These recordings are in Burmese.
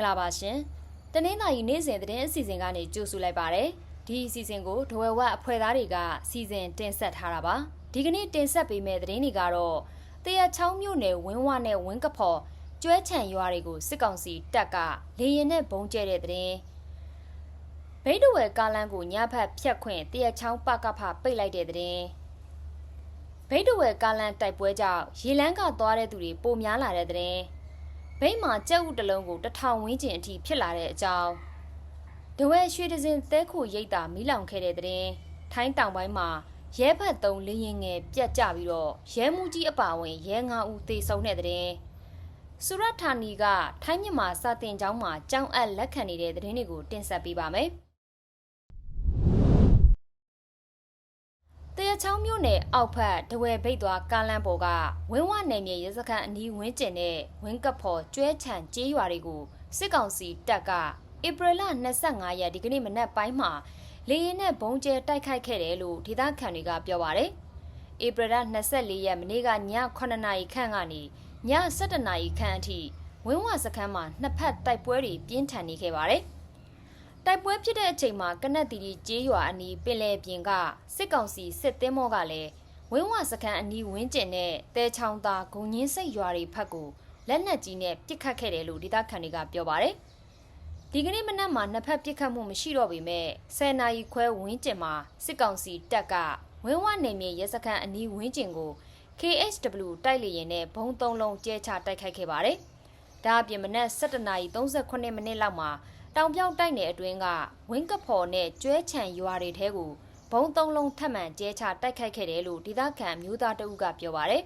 င်္ဂလာပါရှင်တနင်္လာရီနေ့စဉ်သတင်းအစီအစဉ်ကနေကြိုဆိုလိုက်ပါတယ်ဒီအစီအစဉ်ကိုဒဝဲဝအဖွဲ့သားတွေကစီစဉ်တင်ဆက်ထားတာပါဒီကနေ့တင်ဆက်ပေးမယ့်သတင်းတွေကတော့တရချောင်းမြို့နယ်ဝင်းဝနဲ့ဝင်းကဖော်ကျွဲချံရွာတွေကိုစစ်ကောင်စီတပ်ကလေရင်နဲ့ဘုံကျဲတဲ့သတင်းဘိတ်တဝဲကားလန်းကိုညဖက်ဖြတ်ခွင့်တရချောင်းပကဖပိတ်လိုက်တဲ့သတင်းဘိတ်တဝဲကားလန်းတိုက်ပွဲကြောင့်ရေလန်းကသွားတဲ့သူတွေပိုများလာတဲ့သတင်း ဘိတ်မှာကြက်ဥတစ်လုံးကိုတစ်ထောင်ဝန်းကျင်အထိဖြစ်လာတဲ့အကြောင်းဒဝဲရွှေဒဇင်သဲခုရိတ်တာမီးလောင်ခဲ့တဲ့သတင်းထိုင်းတောင်ပိုင်းမှာရဲဘက်သုံးလင်းရင်ငယ်ပြတ်ကျပြီးတော့ရဲမှုကြီးအပါဝင်ရဲ၅ဦးသေဆုံးတဲ့သတင်းစူရတ်ဌာနီကထိုင်းမြန်မာစာတင်ကျောင်းမှာကျောင်းအပ်လက်ခံနေတဲ့သတင်းတွေကိုတင်ဆက်ပေးပါမယ်။ တရချောင်းမြို့နယ်အောက်ဖက်ဒဝဲဘိတ်သွားကားလမ်းပေါ်ကဝင်းဝနယ်မြေရဲစခန်းအနီးဝင်းကျင်တဲ့ဝင်းကပ်ဖော်ကျွဲချံကျေးရွာတွေကိုစစ်ကောင်စီတပ်ကဧပြီလ25ရက်ဒီကနေ့မနက်ပိုင်းမှာလေရင်နဲ့ဘုံကျဲတိုက်ခိုက်ခဲ့တယ်လို့ဒေသခံတွေကပြောပါတယ်။ဧပြီလ24ရက်မနေ့ကည9နာရီခန့်ကနေည7နာရီခန့်အထိဝင်းဝစခန်းမှာနှစ်ဖက်တိုက်ပွဲတွေပြင်းထန်နေခဲ့ပါတယ်။ တိုက်ပွဲဖြစ်တဲ့အချိန်မှာကနက်တီတီကျေးရွာအနီးပင်လယ်ပြင်ကစစ်ကောင်စီစစ်သင်းမောကလည်းဝင်းဝစခန်းအနီးဝင်းကျင်တဲ့တဲချောင်းသားဂုံညင်းစိတ်ရွာတွေဖက်ကိုလက်နက်ကြီးနဲ့ပစ်ခတ်ခဲ့တယ်လို့ဒေသခံတွေကပြောပါတယ်။ဒီကနေ့မနက်မှာနှစ်ဖက်ပစ်ခတ်မှုမရှိတော့ပေမဲ့10နာရီခွဲဝင်းကျင်မှာစစ်ကောင်စီတပ်ကဝင်းဝနယ်မြေရဲစခန်းအနီးဝင်းကျင်ကို KHW တိုက်လေရင်နဲ့ဘုံသုံးလုံးကျဲချတိုက်ခိုက်ခဲ့ပါတယ်။ဒါအပြင်မနက်7နာရီ38မိနစ်လောက်မှာ တောင်ပြောက်တိုက်နယ်အတွင်းကဝင်းကဖော်နဲ့ကျွဲချံရွာတွေထဲကိုဘုံသုံးလုံးထပ်မံကျဲချတိုက်ခိုက်ခဲ့တယ်လို့ဒေသခံမျိုးသားတအုပ်ကပြောပါတယ်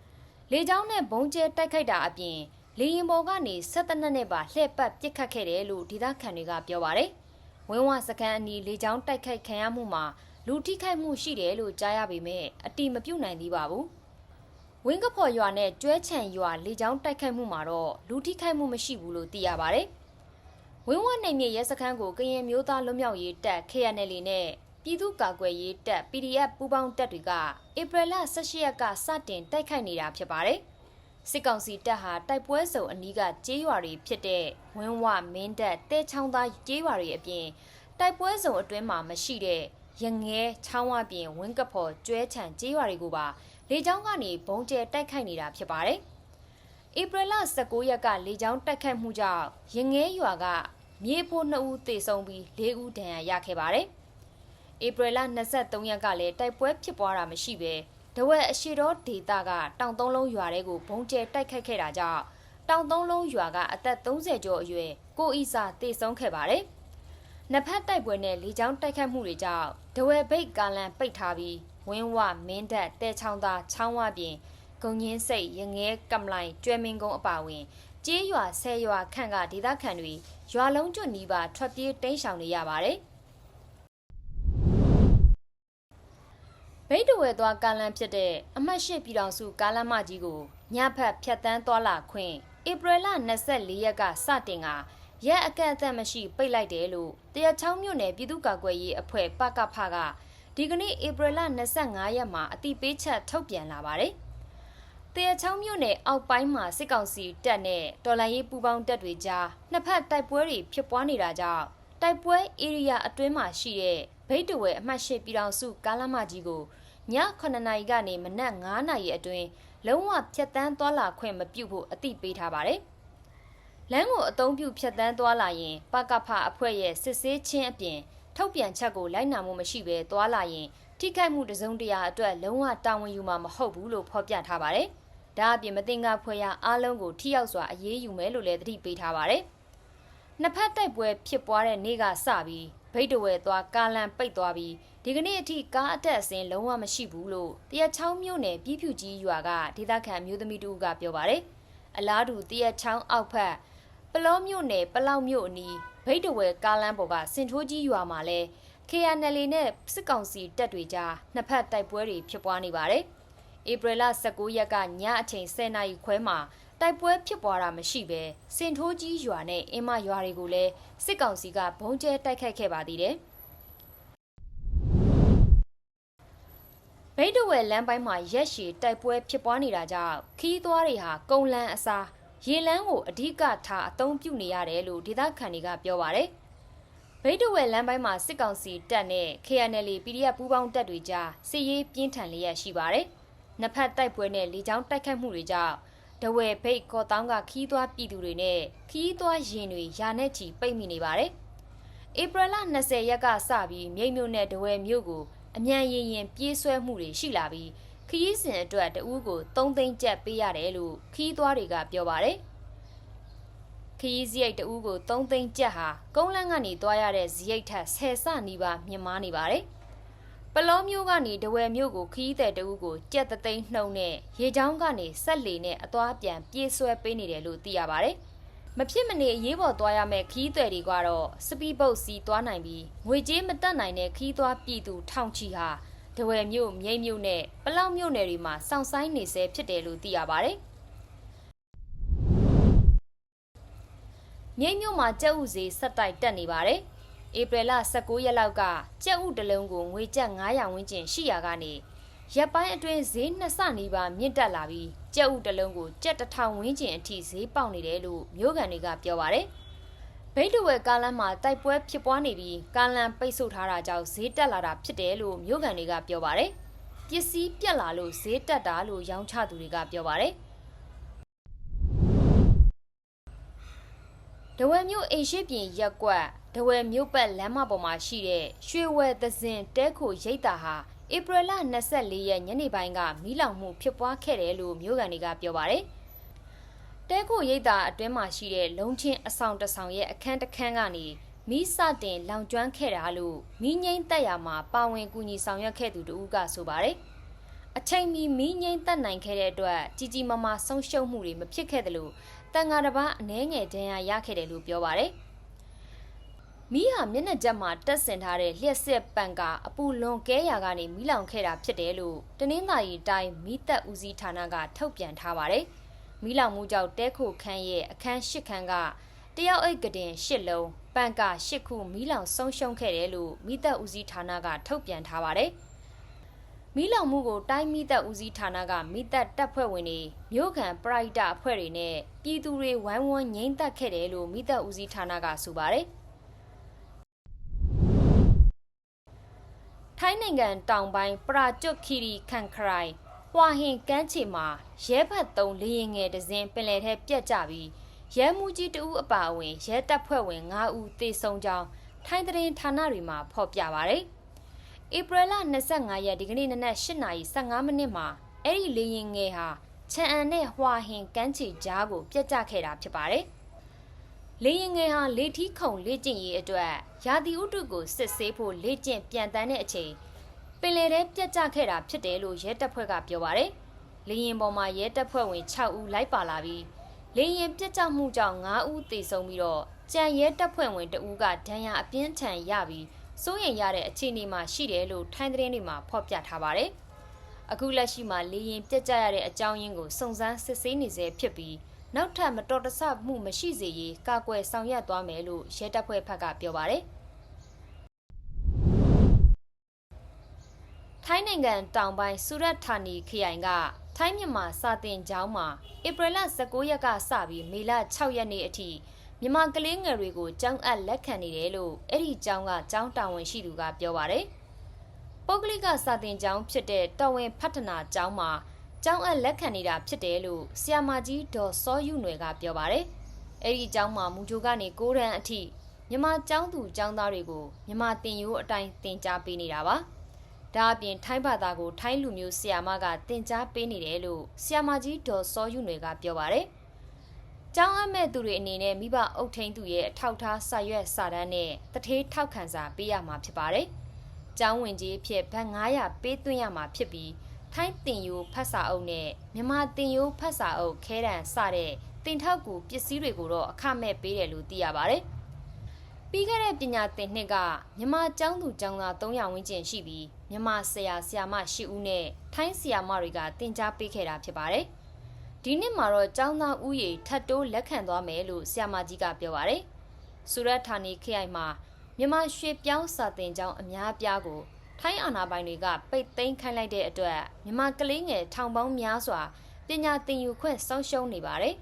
။လေကြောင်းနဲ့ဘုံကျဲတိုက်ခိုက်တာအပြင်လေရင်ပေါ်ကနေဆက်တနက်နဲ့ပါလှည့်ပတ်ပစ်ခတ်ခဲ့တယ်လို့ဒေသခံတွေကပြောပါတယ်။ဝင်းဝစကန်အနီးလေကြောင်းတိုက်ခိုက်ခံရမှုမှာလူထိခိုက်မှုရှိတယ်လို့ကြားရပေမဲ့အတိမပြုတ်နိုင်သေးပါဘူး။ဝင်းကဖော်ရွာနဲ့ကျွဲချံရွာလေကြောင်းတိုက်ခိုက်မှုမှာတော့လူထိခိုက်မှုမရှိဘူးလို့သိရပါတယ်။ ဝင်းဝနိုင်မြေရဲစခန်းကိုကရင်မျိုးသားလွတ်မြောက်ရေးတပ် KNL နဲ့ပြည်သူ့ကာကွယ်ရေးတပ် PDF ပူးပေါင်းတပ်တွေကဧပြီလ18ရက်ကစတင်တိုက်ခိုက်နေတာဖြစ်ပါတယ်။စစ်ကောင်စီတပ်ဟာတိုက်ပွဲစုံအနီးကကျေးရွာတွေဖြစ်တဲ့ဝင်းဝမင်းတပ်တဲချောင်းသားကျေးရွာတွေအပြင်တိုက်ပွဲစုံအတွင်းမှာမရှိတဲ့ရငဲချောင်းဝပြင်ဝင်းကဖော်ကျွဲချံကျေးရွာတွေကိုပါလေကြောင်းကနေဘုံကျဲတိုက်ခိုက်နေတာဖြစ်ပါတယ်။ဧပြီလ19ရက်ကလေကြောင်းတိုက်ခိုက်မှုကြောင့်ရငဲရွာက မြေဖို့2ဦးသေဆုံးပြီး4ဦးဒဏ်ရာရခဲ့ပါတယ်။ဧပြီလ23ရက်ကလည်းတိုက်ပွဲဖြစ်ပွားတာမရှိဘဲဒဝက်အရှိတော်ဒေတာကတောင်သုံးလုံးရွာတဲကိုဘုံကျဲတိုက်ခိုက်ခဲ့တာကြောင့်တောင်သုံးလုံးရွာကအသက်30ကျော်အရွယ်ကိုအီစာတေဆုံးခဲ့ပါတယ်။နှစ်ဖက်တိုက်ပွဲနဲ့လေကြောင်းတိုက်ခိုက်မှုတွေကြောင့်ဒဝက်ဘိတ်ကာလန်ပိတ်ထားပြီးဝင်းဝမင်းတက်တဲချောင်းသားချောင်းဝပြင်ဂုံညင်းစိတ်ရငဲကမ်လိုင်ကျွဲမင်းကုန်းအပါဝင် ကျေးရွာဆဲရွာခန့်ကဒေသခံတွေရွာလုံးကျွတ်နီးပါထွက်ပြေးတိမ်းရှောင်နေရပါတယ်။ဗိတ်တဝဲသွားကားလမ်းဖြစ်တဲ့အမှတ်၈ပြည်တော်စုကားလမ်းမကြီးကိုညဖက်ဖြတ်တန်းသွားလာခွင့်ဧပြီလ24ရက်ကစတင်ကရက်အကန့်အသတ်မရှိပိတ်လိုက်တယ်လို့တရချောင်းမြို့နယ်ပြည်သူ့ကာကွယ်ရေးအဖွဲ့ပကဖကဒီကနေ့ဧပြီလ25ရက်မှာအတိပေးချက်ထုတ်ပြန်လာပါတယ်။ တရချောင်းမြို့နယ်အောက်ပိုင်းမှာစစ်ကောင်စီတပ်နဲ့တော်လှန်ရေးပူးပေါင်းတပ်တွေကြားနှစ်ဖက်တိုက်ပွဲတွေဖြစ်ပွားနေတာကြောင့်တိုက်ပွဲဧရိယာအတွင်းမှာရှိတဲ့ဗိတ်တဝဲအမှတ်၈ပြည်တော်စုကားလမ်းမကြီးကိုည9နာရီကနေမနက်9နာရီအတွင်းလုံးဝဖြတ်တန်းသွားလာခွင့်မပြုဖို့အသိပေးထားပါတယ်။လမ်းကိုအသုံးပြုဖြတ်တန်းသွားလာရင်ပကဖအဖွဲ့ရဲ့စစ်ဆေးချင်းအပြင်ထုတ်ပြန်ချက်ကိုလိုက်နာမှုမရှိဘဲသွားလာရင်ထိခိုက်မှုတစုံတရာအတွက်လုံးဝတာဝန်ယူမှာမဟုတ်ဘူးလို့ဖော်ပြထားပါတယ်။ ဒါအပြင်မတင်ကဖွဲ့ရအားလုံးကိုထိရောက်စွာအရေးယူမယ်လို့လည်းသတိပေးထားပါတယ်။နှစ်ဖက်တိုက်ပွဲဖြစ်ပွားတဲ့နေ့ကစပြီးဗိတ်တဝဲသွားကားလန်ပိတ်သွားပြီးဒီကနေ့အထိကားအတက်အဆင်းလုံးဝမရှိဘူးလို့တရချောင်းမြို့နယ်ပြည်ဖြူကြီးရွာကဒေသခံမျိုးသမီးတူကပြောပါတယ်။အလားတူတရချောင်းအောက်ဖက်ပလောမြို့နယ်ပလောက်မြို့အနီးဗိတ်တဝဲကားလမ်းပေါ်ကစင်ထိုးကြီးရွာမှာလဲ KNL နဲ့စစ်ကောင်စီတပ်တွေကြားနှစ်ဖက်တိုက်ပွဲတွေဖြစ်ပွားနေပါတယ်။ ဧပြီလ19ရက်ကညအချိန်10နာရီခွဲမှာတိုက်ပွဲဖြစ်ပွားတာမရှိဘဲစင်ထိုးကြီးရွာနဲ့အင်းမရွာတွေကိုလည်းစစ်ကောင်စီကဘုံကျဲတိုက်ခိုက်ခဲ့ပါသေးတယ်။ဗိတ်တဝဲလမ်းပိုင်းမှာရက်ရှည်တိုက်ပွဲဖြစ်ပွားနေတာကြောင့်ခီးသွားတွေဟာကုံလန်းအစားရေလန်းကိုအဓိကထားအသုံးပြုနေရတယ်လို့ဒေသခံတွေကပြောပါတယ်။ဗိတ်တဝဲလမ်းပိုင်းမှာစစ်ကောင်စီတပ်နဲ့ KNL PDF ပူးပေါင်းတပ်တွေကြားစစ်ရေးပြင်းထန်လျက်ရှိပါတယ်။ နှစ်ဖက်တိုက်ပွဲနဲ့လေကြောင်းတိုက်ခတ်မှုတွေကြောင့်တဝဲဘိတ်ကော်တောင်းကခီးသွွားပြည်သူတွေနဲ့ခီးသွွားရင်တွေယာနဲ့ချီပိတ်မိနေပါတယ်။ဧပြီလ20ရက်ကစပြီးမြိတ်မြို့နဲ့တဝဲမြို့ကိုအမြန်ရင်ရင်ပြေးဆွဲမှုတွေရှိလာပြီးခရီးစဉ်အတွက်တဦးကို3သိန်းကျပ်ပေးရတယ်လို့ခီးသွွားတွေကပြောပါတယ်။ခရီးစရိတ်တဦးကို3သိန်းကျပ်ဟာကုန်းလန်းကနေသွားရတဲ့စရိတ်ထက်10ဆနီးပါးမြင့်မားနေပါတယ်။ ပလောမျိုးကနေတဝယ်မျိုးကိုခီးတဲ့တဦးကိုကြက်သသိန်းနှုံနဲ့ရေချောင်းကနေဆက်လေနဲ့အသွားပြန်ပြေးဆွဲပေးနေတယ်လို့သိရပါတယ်။မဖြစ်မနေအရေးပေါ်သွားရမယ့်ခီးသည်တွေကတော့စပီးပုတ်စီသွားနိုင်ပြီးငွေကြေးမတက်နိုင်တဲ့ခီးသွားပြည်သူထောင်ချီဟာဒဝယ်မြို့မြိတ်မြို့နဲ့ပလောက်မြို့နယ်တွေမှာစောင့်ဆိုင်နေဆဲဖြစ်တယ်လို့သိရပါတယ်။မြိတ်မြို့မှာကြက်ဥဈေးဆက်တိုက်တက်နေပါတယ်။ ဧပြီလ19ရက်လောက်ကကြက်ဥတစ်လုံးကိုငွေကျပ်900ဝန်းကျင်ရှိရာကနေရက်ပိုင်းအတွင်းဈေးနှစ်ဆနီးပါးမြင့်တက်လာပြီးကြက်ဥတစ်လုံးကိုကြက်တစ်ထောင်ဝန်းကျင်အထိဈေးပေါက်နေတယ်လို့မြို့ကန်တွေကပြောပါတယ်။ဗိတ်တဝဲကားလမ်းမှာတိုက်ပွဲဖြစ်ပွားနေပြီးကားလမ်းပိတ်ဆို့ထားတာကြောင့်ဈေးတက်လာတာဖြစ်တယ်လို့မြို့ကန်တွေကပြောပါတယ်။ပစ္စည်းပြက်လာလို့ဈေးတက်တာလို့ရောင်းချသူတွေကပြောပါတယ်။ဒဝဲမြို့အိမ်ရှိပြင်ရက်ကွက် ဒဝဲမြို့ပတ်လမ်းမပေါ်မှာရှိတဲ့ရွှေဝဲသဇင်တဲခိုရိတ်တာဟာဧပြီလ24ရက်ညနေပိုင်းကမီးလောင်မှုဖြစ်ပွားခဲ့တယ်လို့မြို့ကန်တွေကပြောပါတယ်။တဲခိုရိတ်တာအတွင်းမှာရှိတဲ့လုံချင်းအဆောင်တဆောင်ရဲ့အခန်းတစ်ခန်းကနေမီးစတင်လောင်ကျွမ်းခဲ့တာလို့မီးငိမ့်တက်ရမှာပါဝင်ကူညီဆောင်ရွက်ခဲ့သူတို့ကဆိုပါတယ်။အချိန်မီမီးငိမ့်တက်နိုင်ခဲ့တဲ့အတွက်ကြီးကြီးမားမားဆုံးရှုံးမှုတွေမဖြစ်ခဲ့သလိုတန်ဃာတစ်ပါးအနှဲငယ်ဒဏ်ရာရခဲ့တယ်လို့ပြောပါတယ်။ မီးဟာမျက်နှာကျက်မှာတက်ဆင်ထားတဲ့လျှက်စစ်ပန်ကအပူလွန်ကဲရာကနေမီးလောင်ခဲ့တာဖြစ်တယ်လို့တနင်္သာရီတိုင်းမီးတပ်ဦးစီးဌာနကထုတ်ပြန်ထားပါတယ်။မီးလောင်မှုကြောင့်တဲခိုခန်းရဲ့အခန်း၈ခန်းကတယောက်အိတ်ကတင်၈လုံးပန်က၈ခုမီးလောင်ဆုံးရှုံးခဲ့တယ်လို့မီးတပ်ဦးစီးဌာနကထုတ်ပြန်ထားပါတယ်။မီးလောင်မှုကိုတိုင်းမီးတပ်ဦးစီးဌာနကမီးတပ်တပ်ဖွဲ့ဝင်တွေမြို့ခံပရိုက်တာအဖွဲ့တွေနဲ့ပြည်သူတွေဝိုင်းဝန်းငိမ့်သက်ခဲ့တယ်လို့မီးတပ်ဦးစီးဌာနကဆိုပါတယ်။ ထိုင်းနိုင်ငံတောင်ပိုင်းပရာကျွတ်ခီရီခန်ခရိုင်ဟွာဟင်ကမ်းခြေမှာရဲဘတ်သုံးလေရင်ငယ်တစင်းပင်လယ်ထဲပြက်ကျပြီးရဲမှုကြီးတဦးအပါအဝင်ရဲတပ်ဖွဲ့ဝင်9ဦးသေဆုံးကြောင်းထိုင်းသတင်းဌာနတွေမှာဖော်ပြပါဗျ။ဧပြီလ25ရက်ဒီကနေ့နနက်8:15မိနစ်မှာအဲ့ဒီလေရင်ငယ်ဟာချန်အန်နဲ့ဟွာဟင်ကမ်းခြေကြားကိုပြက်ကျခဲ့တာဖြစ်ပါတယ်။ လေရင်ငယ်ဟာလေထီးခုံလေ့ကျင့်ရေးအတွက်ရာသီဥတုကိုစစ်ဆေးဖို့လေ့ကျင့်ပြန်တန်းတဲ့အချိန်ပင်လယ်ထဲပြတ်ကျခဲ့တာဖြစ်တယ်လို့ရဲတပ်ဖွဲ့ကပြောပါတယ်။လေရင်ပေါ်မှာရဲတပ်ဖွဲ့ဝင်6ဦးလိုက်ပါလာပြီးလေရင်ပြတ်ကျမှုကြောင့်9ဦးသေဆုံးပြီးတော့ကြံရဲတပ်ဖွဲ့ဝင်2ဦးကဒဏ်ရာအပြင်းထန်ရပြီးစိုးရိမ်ရတဲ့အခြေအနေမှာရှိတယ်လို့ထိုင်းသတင်းတွေမှာဖော်ပြထားပါတယ်။အခုလက်ရှိမှာလေရင်ပြတ်ကျရတဲ့အကြောင်းရင်းကိုစုံစမ်းစစ်ဆေးနေဆဲဖြစ်ပြီး နောက်ထပ်မတော်တဆမှုမရှိစေရေးကာကွယ်ဆောင်ရွက်သွားမယ်လို့ရဲတပ်ဖွဲ့ဘက်ကပြောပါတယ်။ထိုင်းနိုင်ငံတောင်ပိုင်းဆူရတ်ဌာနီခရိုင်ကထိုင်းမြန်မာစာတင်ကျောင်းမှာဧပြီလ19ရက်ကစပြီးမေလ6ရက်နေ့အထိမြန်မာကလေးငယ်တွေကိုကျောင်းအပ်လက်ခံနေတယ်လို့အဲ့ဒီကျောင်းကကျောင်းတာဝန်ရှိသူကပြောပါတယ်။ပုဂ္ဂလိကစာတင်ကျောင်းဖြစ်တဲ့တော်ဝင်ဖတ်ထနာကျောင်းမှာ ကျောင်းအပ်လက်ခံနေတာဖြစ်တယ်လို့ဆီယာမာကြီးဒေါ်စောယူနွယ်ကပြောပါတယ်။အဲ့ဒီကျောင်းမှာမူဂျိုကနေ6ရန်အထိမြမကျောင်းသူကျောင်းသားတွေကိုမြမတင်ရိုးအတိုင်းတင် जा ပေးနေတာပါ။ဒါအပြင်ထိုင်းဘာသာကိုထိုင်းလူမျိုးဆီယာမကတင် जा ပေးနေတယ်လို့ဆီယာမာကြီးဒေါ်စောယူနွယ်ကပြောပါတယ်။ကျောင်းအပ်မဲ့သူတွေအနေနဲ့မိဘအုပ်ထိန်သူရဲ့အထောက်ထားစာရွက်စာတမ်းနဲ့တထေးထောက်ခံစာပေးရမှာဖြစ်ပါတယ်။ကျောင်းဝင်ကြီးဖြစ်ဘတ်900ပေးသွင်းရမှာဖြစ်ပြီး ထိုင်းတင်ယိုဖတ်စာအုပ်နဲ့မြန်မာတင်ယိုဖတ်စာအုပ်ခဲတံစတဲ့တင်ထောက်ကူပစ္စည်းတွေကိုတော့အခမဲ့ပေးတယ်လို့သိရပါတယ်။ပြီးခဲ့တဲ့ပညာသင်နှစ်ကမြန်မာကျောင်းသူကျောင်းသား300ဝန်းကျင်ရှိပြီးမြန်မာဆရာဆရာမ10ဦးနဲ့ထိုင်းဆရာမတွေကသင်ကြားပေးခဲ့တာဖြစ်ပါတယ်။ဒီနှစ်မှာတော့ကျောင်းသားဦးရေထပ်တိုးလက်ခံသွားမယ်လို့ဆရာမကြီးကပြောပါတယ်။စူရတ်ဌာနီခရိုင်မှာမြန်မာရွှေပြောင်းစာသင်ကျောင်းအများအပြားကို ထိုင်းအာဏာပိုင်တွေကပိတ်သိမ်းခိုင်းလိုက်တဲ့အတွက်မြမကလေးငယ်ထောင်ပေါင်းများစွာပညာသင်ယူခွင့်ဆုံးရှုံးနေပါတယ်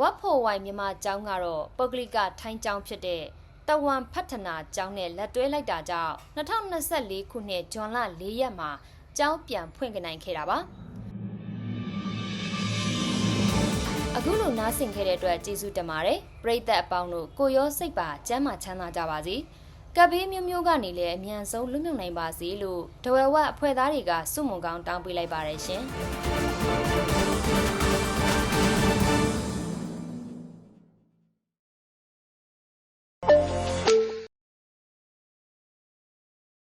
ဝတ်ဖို့ဝိုင်မြန်မာကျောင်းကတော့ပုဂ္ဂလိကထိုင်းကျောင်းဖြစ်တဲ့တဝန်ဖတ်ထနာကျောင်းနဲ့လက်တွဲလိုက်တာကြောင့်2024ခုနှစ်ဇွန်လ4ရက်မှာကျောင်းပြန်ဖွင့်ကနိုင်ခဲ့တာပါအခုလိုနားဆင်ခဲ့တဲ့အတွက်ကျေးဇူးတင်ပါတယ်ပရိသတ်အပေါင်းတို့ကိုရောစိတ်ပါကျမ်းမာချမ်းသာကြပါစေ ကပ်ဘေးမျိုးမျိုးကနေလည်းအမြန်ဆုံးလွတ်မြောက်နိုင်ပါစေလို့ဒဝဲဝအဖွဲ့သားတွေကစုမုံကောင်းတောင်းပေးလိုက်ပါတယ်ရှင်